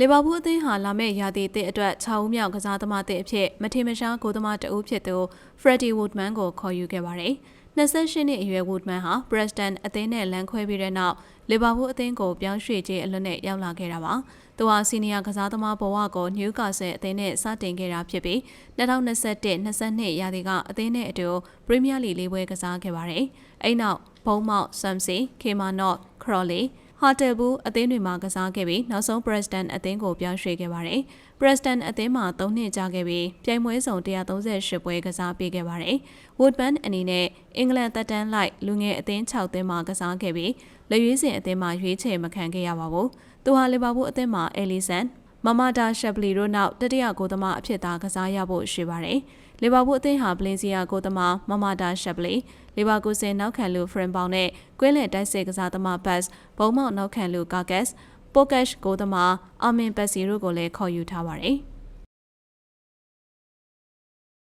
လီဗာပူးအသင်းဟာလာမယ့်ရာသီသစ်အတွက်6ဦးမြောက်ကစားသမားသစ်အဖြစ်မထင်မရှားဂိုးသမားတဦးဖြစ်သူ Freddie Woodman ကိုခေါ်ယူခဲ့ပါတယ်။28နှစ်အရွယ် Woodman ဟာ Preston အသင်းနဲ့လမ်းခွဲပြီးတဲ့နောက်လီဗာပူးအသင်းကိုပြောင်းရွှေ့ခြင်းအလွတ်နဲ့ရောက်လာခဲ့တာပါ။သူဟာစီနီယာကစားသမားဘဝကို Newcastle အသင်းနဲ့စတင်ခဲ့တာဖြစ်ပြီး2021-22ရာသီကအသင်းနဲ့အတူ Premier League လေးပွဲကစားခဲ့ပါတယ်။အဲ့နောက်ဘုံမောက် Swansea, Kilmarnock, Crawley ဟာတယ်ဘူးအသင်းတွေမှာကစားခဲ့ပြီးနောက်ဆုံး Preston အသင်းကိုပြောင်းရွှေ့ခဲ့ပါတယ်။ Preston အသင်းမှာ3နှစ်ကြာခဲ့ပြီးပြိုင်ပွဲစုံ138ပွဲကစားပေးခဲ့ပါတယ်။ Woodman အနေနဲ့အင်္ဂလန်သက်တမ်းလိုက်လူငယ်အသင်း6သင်းမှာကစားခဲ့ပြီးလက်ရွေးစင်အသင်းမှာရွေးချယ်မခံခဲ့ရပါဘူး။သူဟာလီဗာပူးအသင်းမှာ Ellison မမတာရှက်ပလီတို့နောက်တတိယကိုသမားအဖြစ်သာကစားရဖို့ရှိပါတယ်။လီဗာပူးအသင်းဟာဗလင်စီယာကိုသမားမမတာရှက်ပလီလီဗာကူဆင်နောက်ခံလူဖရင်ပေါင်နဲ့ကွင်းလယ်တိုက်စစ်ကစားသမားဘတ်စ်ဘုံမောက်နောက်ခံလူကာကက်စ်ပိုကက်ကိုသမားအာမင်ပက်စီတို့ကိုလည်းခေါ်ယူထားပါတယ်။